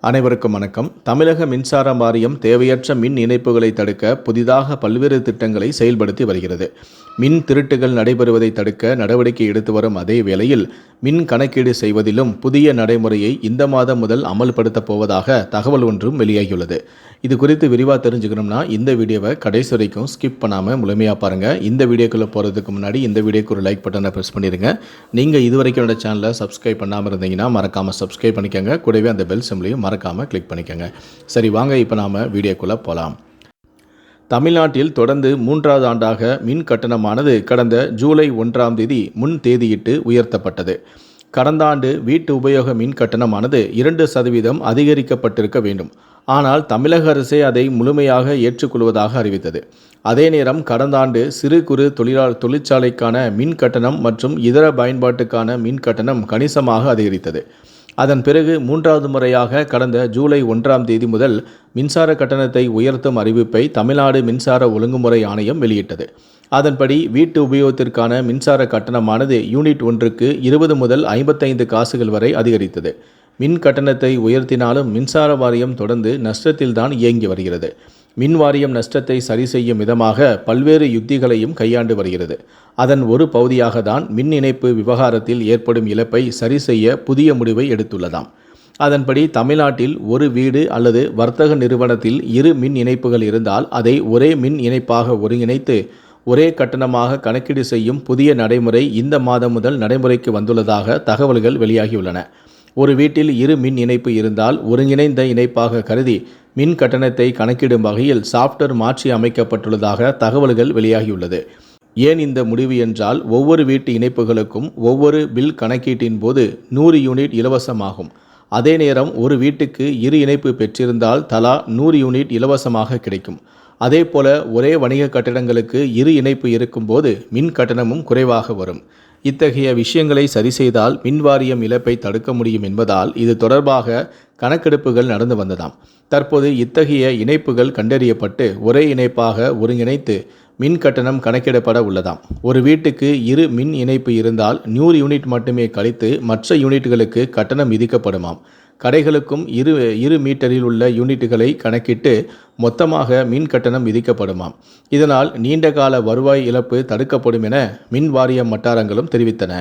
அனைவருக்கும் வணக்கம். தமிழக மின்சார வாரியம் தேவையற்ற மின் இணைப்புகளை தடுக்க புதிதாக பல்வேறு திட்டங்களை செயல்படுத்தி வருகிறது. மின் திருட்டுகள் நடைபெறுவதை தடுக்க நடவடிக்கை எடுத்து வரும் அதே வேளையில் மின் கணக்கீடு செய்வதிலும் புதிய நடைமுறையை இந்த மாதம் முதல் அமல்படுத்தப் போவதாக தகவல் ஒன்றும் வெளியாகியுள்ளது. இது குறித்து விரிவாக தெரிஞ்சுக்கணும்னா இந்த வீடியோவை கடைசி வரைக்கும் ஸ்கிப் பண்ணாமல் முழுமையாக பாருங்கள் இந்த வீடியோக்குள்ளே போகிறதுக்கு முன்னாடி இந்த வீடியோக்கு ஒரு லைக் பட்டனை ப்ரெஸ் பண்ணிடுங்க. நீங்கள் இது வரைக்கும் என்னோட சேனலை சப்ஸ்கிரைப் பண்ணாமல் இருந்தீங்கன்னா மறக்காமல் சப்ஸ்கிரைப் பண்ணிக்கோங்க. கூடவே அந்த பெல் சிம்லையும் மறக்காமல் கிளிக் பண்ணிக்கோங்க. சரி வாங்க இப்போ நாம் வீடியோக்குள்ளே போகலாம் தமிழ்நாட்டில் தொடர்ந்து மூன்றாவது ஆண்டாக மின் கட்டணமானது கடந்த ஜூலை ஒன்றாம் தேதி முன் தேதியிட்டு உயர்த்தப்பட்டது. கடந்த ஆண்டு வீட்டு உபயோக மின் கட்டணமானது இரண்டு சதவீதம் அதிகரிக்கப்பட்டிருக்க வேண்டும். ஆனால் தமிழக அரசே அதை முழுமையாக ஏற்றுக்கொள்வதாக அறிவித்தது. அதே நேரம் கடந்த ஆண்டு சிறு குறு தொழிலா தொழிற்சாலைக்கான மின் கட்டணம் மற்றும் இதர பயன்பாட்டுக்கான மின் கட்டணம் கணிசமாக அதிகரித்தது. அதன் பிறகு மூன்றாவது முறையாக கடந்த ஜூலை ஒன்றாம் தேதி முதல் மின்சார கட்டணத்தை உயர்த்தும் அறிவிப்பை தமிழ்நாடு மின்சார ஒழுங்குமுறை ஆணையம் வெளியிட்டது. அதன்படி வீட்டு உபயோகத்திற்கான மின்சார கட்டணமானது யூனிட் ஒன்றுக்கு இருபது முதல் ஐம்பத்தைந்து காசுகள் வரை அதிகரித்தது. மின் கட்டணத்தை உயர்த்தினாலும் மின்சார வாரியம் தொடர்ந்து நஷ்டத்தில்தான் இயங்கி வருகிறது. மின் வாரியம் நஷ்டத்தை சரி செய்யும் விதமாக பல்வேறு யுத்திகளையும் கையாண்டு வருகிறது. அதன் ஒரு பகுதியாக தான் மின் இணைப்பு விவகாரத்தில் ஏற்படும் இழப்பை சரி செய்ய புதிய முடிவை எடுத்துள்ளதாம். அதன்படி தமிழ்நாட்டில் ஒரு வீடு அல்லது வர்த்தக நிறுவனத்தில் இரு மின் இணைப்புகள் இருந்தால் அதை ஒரே மின் இணைப்பாக ஒருங்கிணைத்து ஒரே கட்டணமாக கணக்கீடு செய்யும் புதிய நடைமுறை இந்த மாதம் முதல் நடைமுறைக்கு வந்துள்ளதாக தகவல்கள் வெளியாகியுள்ளன. ஒரு வீட்டில் இரு மின் இணைப்பு இருந்தால் ஒருங்கிணைந்த இணைப்பாக கருதி மின் கட்டணத்தை கணக்கிடும் வகையில் சாப்ட்வேர் மாற்றி அமைக்கப்பட்டுள்ளதாக தகவல்கள் வெளியாகியுள்ளது. ஏன் இந்த முடிவு என்றால் ஒவ்வொரு வீட்டு இணைப்புகளுக்கும் ஒவ்வொரு பில் கணக்கீட்டின் போது நூறு யூனிட் இலவசமாகும். அதே நேரம் ஒரு வீட்டுக்கு இரு இணைப்பு பெற்றிருந்தால் தலா நூறு யூனிட் இலவசமாக கிடைக்கும். அதே போல ஒரே வணிக கட்டிடங்களுக்கு இரு இணைப்பு இருக்கும்போது மின் கட்டணமும் குறைவாக வரும். இத்தகைய விஷயங்களை சரி செய்தால் மின் வாரியம் இழப்பை தடுக்க முடியும் என்பதால் இது தொடர்பாக கணக்கெடுப்புகள் நடந்து வந்ததாம். தற்போது இத்தகைய இணைப்புகள் கண்டறியப்பட்டு ஒரே இணைப்பாக ஒருங்கிணைத்து மின் கட்டணம் கணக்கிடப்பட உள்ளதாம். ஒரு வீட்டுக்கு இரு மின் இணைப்பு இருந்தால் நூறு யூனிட் மட்டுமே கழித்து மற்ற யூனிட்டுகளுக்கு கட்டணம் விதிக்கப்படுமாம். கடைகளுக்கும் இரு இரு மீட்டரில் உள்ள யூனிட்டுகளை கணக்கிட்டு மொத்தமாக மின் கட்டணம் விதிக்கப்படுமாம். இதனால் நீண்டகால வருவாய் இழப்பு தடுக்கப்படும் என மின் வாரியம் வட்டாரங்களும் தெரிவித்தன.